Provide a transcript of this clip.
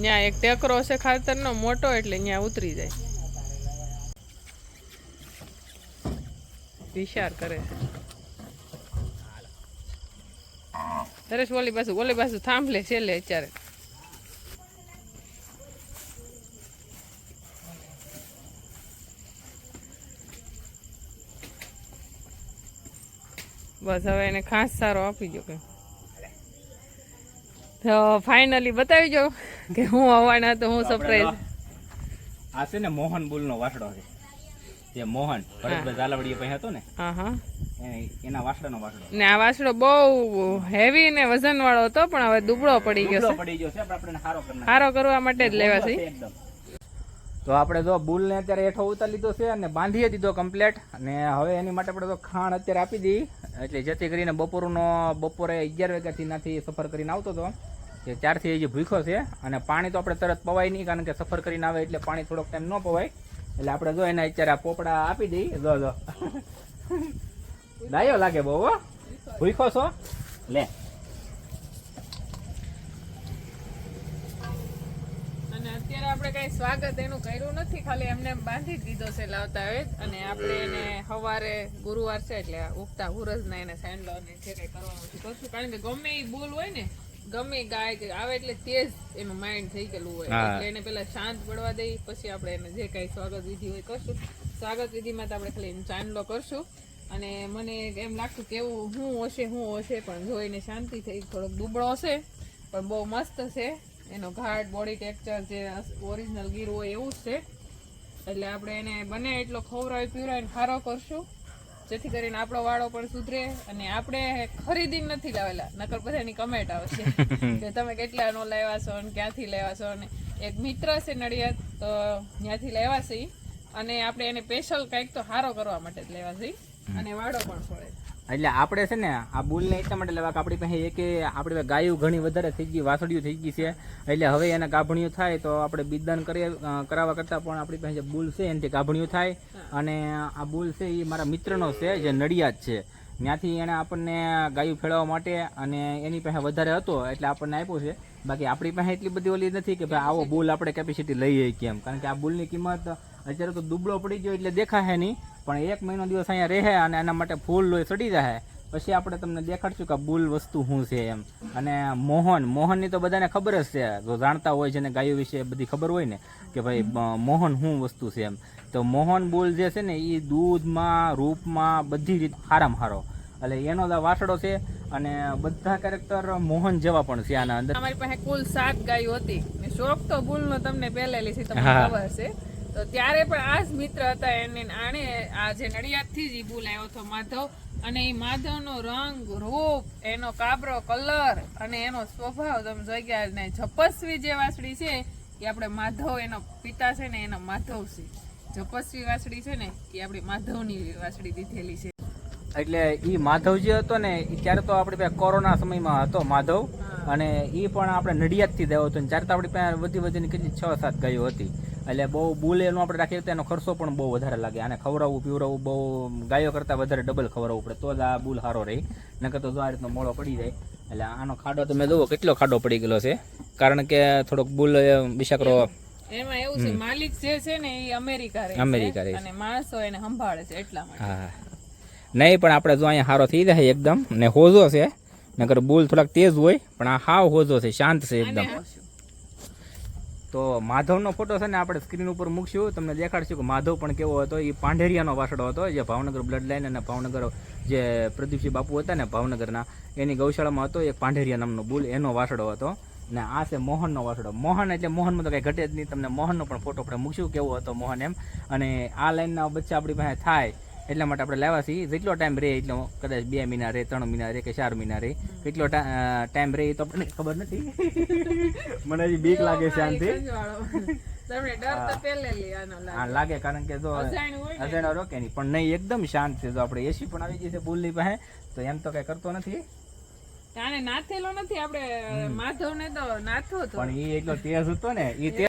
ત્યાં એક ટેકરો છે ખાતરનો, મોટો એટલે ત્યાં ઉતરી જાય. વિચાર કરે છે. તરસ ઓલી પાછું ઓલી પાછું થાંભલે છે લે અત્યારે. બસ, હવે એને ખાસ સારો આપી દો કે તો ફાઇનલી બતાવી જો કે હું આવવાના તો હું સરપ્રાઈઝ આ છે ને મોહન બુલ નો વાસડો છે. જે મોહન ભરતભાઈ ઝાલાવાડીએ પાસે હતો ને હા હા એના વાસડાનો વાસડો. ને આ વાસડો બહુ હેવી ને વજન વાળો હતો પણ હવે દુબળો પડી ગયો દુબળો છે. પડી ગયો છે પણ આપણે હારો કરવા સારો કરવા માટે જ લેવા છે. તો આપણે જો બુલ ને અત્યારે હેઠો ઉતારી લીધો છે અને બાંધી દીધો કમ્પ્લેટ અને હવે એની માટે આપણે તો ખાણ અત્યારે આપી દઈએ. એટલે જેથી કરીને બપોરનો બપોરે અગિયાર વાગ્યાથી નાથી સફર કરીને આવતો હતો. જે ચારથી હજી ભૂખ્યો છે અને પાણી તો આપણે તરત પવાય નહીં, કારણ કે સફર કરીને આવે એટલે પાણી થોડોક ટાઈમ ન પવાય. એટલે આપણે જો એના અત્યારે આ પોપડા આપી દઈએ જો જો. ડાયો લાગે બહુ ભૂખ્યો છો? લે. અત્યારે આપણે કઈ સ્વાગત એનું કર્યું નથી, ખાલી એમને એમ બાંધી દીધો છે લાવતા હવે અને આપણે એને સવારે ગુરુવાર છે એટલે ઉગતા હુરજ ના એને સેન્ડલો ને જે કઈ કરવાનું છે કારણ કે ગમે એ બોલ હોય ને ગમે ગાય કે આવે એટલે તેજ એનું માઇન્ડ થઈ ગયેલું હોય. એટલે એને પેલા શાંત પડવા દઈ પછી આપણે એને જે કઈ સ્વાગત વિધિ હોય કરશું. સ્વાગત વિધિમાં તો આપણે ખાલી ચાંદલો કરશું. અને મને એમ લાગતું કે એવું હું હશે હું હશે પણ જોઈને શાંતિ થઈ થોડોક દુબળો હશે પણ બહુ મસ્ત છે એનો ઘાટ બોડી ટેક્સચર જે ઓરિજિનલ ગીર હોય એવું જ છે. એટલે આપણે એને બને એટલો ખવરાય પીવરાય ને ખારો કરશું. જેથી કરીને આપણો વાળો પણ સુધરે અને આપણે ખરીદી નથી લાવેલા. નકર બધાની કમેન્ટ આવશે કે તમે કેટલા નો લાવ્યા છો અને ક્યાંથી લાવ્યા છો. અને એક મિત્ર છે નડિયાદ તો ત્યાંથી લાવ્યા છે અને આપણે એને સ્પેશિયલ કંઈક તો સારો કરવા માટે જ લેવા છે અને વાળો પણ પડે એટલે આપણે છે ને આ બુલને એટલા માટે લેવા કે આપણી પાસે એક આપણી ગાયું ઘણી વધારે થઈ ગઈ વાસળીઓ થઈ ગઈ છે. એટલે હવે એને ગાભણીઓ થાય તો આપણે બિદાન કરી કરાવવા કરતાં પણ આપણી પાસે જે બુલ છે એનાથી ગાભણીઓ થાય. અને આ બુલ છે એ મારા મિત્રનો છે જે નડિયાદ છે. ત્યાંથી એણે આપણને ગાયું ફેળવવા માટે અને એની પાસે વધારે હતો એટલે આપણને આપ્યો છે. બાકી આપણી પાસે એટલી બધી ઓલી નથી કે ભાઈ આવો બુલ આપણે કેપેસિટી લઈએ કેમ? કારણ કે આ બુલની કિંમત અત્યારે તો દુબળો પડી ગયો એટલે દેખાશે નહીં પણ એક મહિનો દિવસ અહીંયા રહે અને એના માટે ફૂલ લોહી સડી જાય પછી આપણે તમને દેખાડશું કે બુલ વસ્તુ શું છે એમ. અને મોહન મોહનની તો બધાને ખબર જ છે. જો જાણતા હોય છે ને ગાયો વિશે બધી ખબર હોય ને કે ભાઈ મોહન શું વસ્તુ છે એમ. તો મોહન બુલ જે છે ને એ દૂધમાં રૂપમાં બધી રીત હારામ હારો. એટલે એનો જ વાસડો છે અને બધા કેરેક્ટર મોહન જેવા પણ છે આના અંદર. અમારી પાસે કુલ સાત ગાયો હતી. શોખ તો ભૂલનો તમને પહેલેલી છે તમને ખબર છે. તો ત્યારે પણ આ જ મિત્ર હતા એને આણે આ જે નડિયાદથી જ ઈ લાવ્યો હતો માધવ. અને એ માધવનો રંગ રૂપ એનો કાબરો કલર અને એનો સ્વભાવ તમે જોઈ ગયા ને જપસ્વી જે વાસળી છે એ આપણે માધવ એનો પિતા છે ને એનો માધવ છે. જપસ્વી વાસળી છે ને એ આપણી માધવની વાસળી દીધેલી છે. એટલે ઈ માધવ જે હતો ને ત્યારે તો આપણે કોરોના સમયમાં હતો માધવ. અને એ પણ આપણે નડિયાદથી દેવો હતો ને ત્યારે તો આપણી પાસે વધી વધીને કેટલી છ સાત ગાયો હતી. એટલે બહુ બુલેનો આપણે રાખીએ તો એનો ખર્ચો પણ બહુ વધારે લાગે. આને ખવડાવવું પીવડાવવું બહુ ગાયો કરતાં વધારે ડબલ ખવડાવવું પડે. તો જ આ બુલ સારો રહી. નકર તો જો આ રીતનો મોળો પડી જાય. એટલે આનો ખાડો તમે જુઓ કેટલો ખાડો પડી ગયેલો છે. કારણ કે થોડોક બુલ બિશાકરો એમાં એવું છે માલિક જે છે ને એ અમેરિકા રહે અમેરિકા રહે અને માણસો એને સંભાળે છે એટલા માટે. હા નહીં પણ આપણે જો અહીંયા સારો થઈ જાય એકદમ ને હોજો છે. નકર બુલ થોડાક તેજ હોય પણ આ હાવ હોજો છે શાંત છે એકદમ. તો માધવનો ફોટો છે ને આપણે સ્ક્રીન ઉપર મૂકશું. તમને દેખાડશું કે માધવ પણ કેવો હતો એ પાંઢેરિયાનો વાસડો હતો. જે ભાવનગર બ્લડ લાઈન અને ભાવનગર જે પ્રદીપસિંહ બાપુ હતા ને ભાવનગરના, એની ગૌશાળામાં હતો, એક પાંઢેરિયા નામનો બુલ, એનો વાસડો હતો. ને આ છે મોહનનો વાસડો મોહન એટલે મોહનમાં તો કંઈ ઘટે જ નહીં. તમને મોહનનો પણ ફોટો આપણે મૂકશું, કેવો હતો મોહન એમ. અને આ લાઈનના બચ્ચા આપણી પાસે થાય. એટલા માટે આપણે લેવા છીએ. જેટલો ટાઈમ રહે એટલો કદાચ બે મહિના રહે ત્રણ મહિના રહે કે ચાર મહિના રહે. કેટલો ટાઈમ રહે એ તો આપણને ખબર નથી. મને હજી બીક લાગે છે આનથી. લાગે. કારણ કે જો અજાણ્યું રોકે નહીં પણ નહીં એકદમ શાંત છે. જો આપણે એસી પણ આવી ગઈ છે બુલની પાસે તો એમ તો કઈ કરતો નથી. નાથેલો નથી આપણે માધવ ને તો નાથો પણ એ એટલો તેજ હતો ને એ